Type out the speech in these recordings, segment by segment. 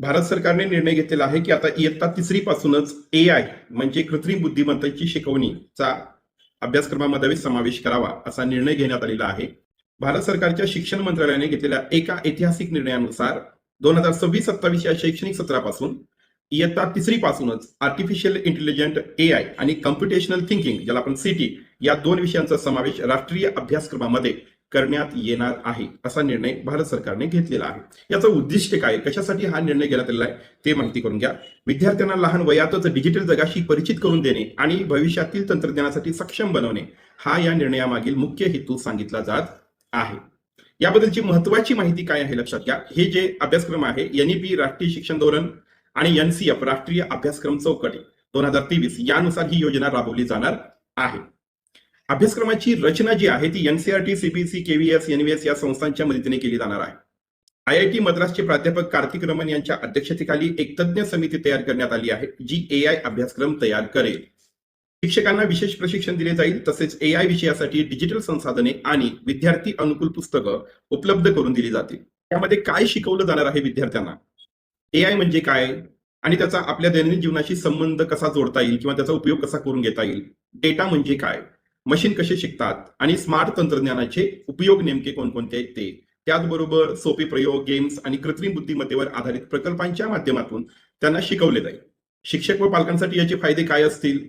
भारत सरकारने निर्णय घेतलेला आहे की आता इयत्ता तिसरी पासूनच ए आय म्हणजे कृत्रिम बुद्धिमत्तेची शिकवणीचा अभ्यासक्रमामध्ये समावेश करावा असा निर्णय घेण्यात आलेला आहे. भारत सरकारच्या शिक्षण मंत्रालयाने घेतलेल्या एका ऐतिहासिक निर्णयानुसार दोन हजार सव्वीस सत्तावीस या शैक्षणिक सत्रापासून इयत्ता तिसरी पासूनच आर्टिफिशियल इंटेलिजंट ए आय आणि कम्प्युटेशनल थिंकिंग ज्याला आपण सिटी या दोन विषयांचा समावेश राष्ट्रीय अभ्यासक्रमामध्ये करण्यात येणार आहे असा निर्णय भारत सरकारने घेतलेला आहे. याचं उद्दिष्ट काय? कशासाठी हा निर्णय घेण्यात आलेला आहे? ते माहिती करून घ्या. विद्यार्थ्यांना लहान वयातच डिजिटल जगाशी परिचित करून देणे आणि भविष्यातील तंत्रज्ञानासाठी सक्षम बनवणे हा या निर्णयामागील मुख्य हेतू सांगितला जात आहे. याबद्दलची महत्वाची माहिती काय आहे लक्षात घ्या. हे जे अभ्यासक्रम आहे एनईपी राष्ट्रीय शिक्षण धोरण आणि एनसीएफ राष्ट्रीय अभ्यासक्रम चौकटी. दोन हजार तेवीस यानुसार ही योजना राबवली जाणार आहे. अभ्यासक्रमाची रचना जी आहे ती एनसीआरटी सीबीएसई केव्हीएस एनव्हीएस या संस्थांच्या मदतीने केली जाणार आहे. आय आय टी मद्रासचे प्राध्यापक कार्तिक रमन यांच्या अध्यक्षतेखाली एक तज्ज्ञ समिती तयार करण्यात आली आहे जी ए आय अभ्यासक्रम तयार करेल. शिक्षकांना विशेष प्रशिक्षण दिले जाईल तसेच ए आय विषयासाठी डिजिटल संसाधने आणि विद्यार्थी अनुकूल पुस्तकं उपलब्ध करून दिली जातील. त्यामध्ये काय शिकवलं जाणार आहे विद्यार्थ्यांना? ए आय म्हणजे काय? आणि त्याचा आपल्या दैनंदिन जीवनाशी संबंध कसा जोडता येईल किंवा त्याचा उपयोग कसा करून घेता येईल? डेटा म्हणजे काय? मशीन कसे शिकतात आणि स्मार्ट तंत्रज्ञानाचे उपयोग नेमके कोणकोणते आहेत ते? त्याचबरोबर सोपे प्रयोग गेम्स आणि कृत्रिम बुद्धिमत्तेवर आधारित प्रकल्पांच्या माध्यमातून त्यांना शिकवले जाईल. शिक्षक व पालकांसाठी याचे फायदे काय असतील?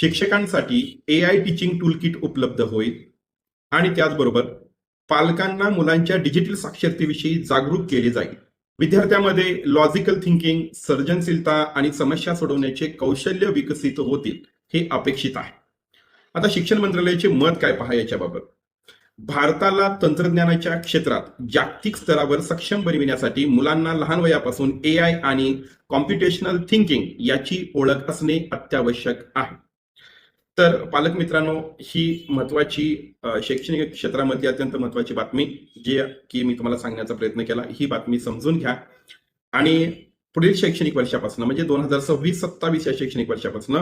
शिक्षकांसाठी A I teaching tool kit उपलब्ध होईल. आणि त्याचबरोबर पालकांना मुलांच्या डिजिटल साक्षरतेविषयी जागरूक केले जाईल. विद्यार्थ्यामध्ये लॉजिकल थिंकिंग सर्जनशीलता आणि समस्या सोडवण्याचे कौशल्य विकसित होतील हे अपेक्षित आहे. आता शिक्षण मंत्रालयाचे मत काय पहा याच्याबाबत? भारताला तंत्रज्ञानाच्या क्षेत्रात जागतिक स्तरावर सक्षम बनविण्यासाठी मुलांना लहान वयापासून ए आय आणि कॉम्प्युटेशनल थिंकिंग याची ओळख असणे अत्यावश्यक आहे. तर पालक मित्रांनो ही महत्वाची शैक्षणिक क्षेत्रामध्ये अत्यंत महत्वाची बातमी जी की मी तुम्हाला सांगण्याचा प्रयत्न केला ही बातमी समजून घ्या. आणि पुढील शैक्षणिक वर्षापासून म्हणजे दोन हजार सव्वीस सत्तावीस या शैक्षणिक वर्षापासून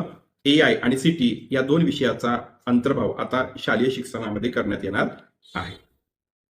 ए आय आणि सिटी या दोन विषयाचा अंतर्भाव आता शालेय शिक्षणामध्ये करण्यात येणार आहे.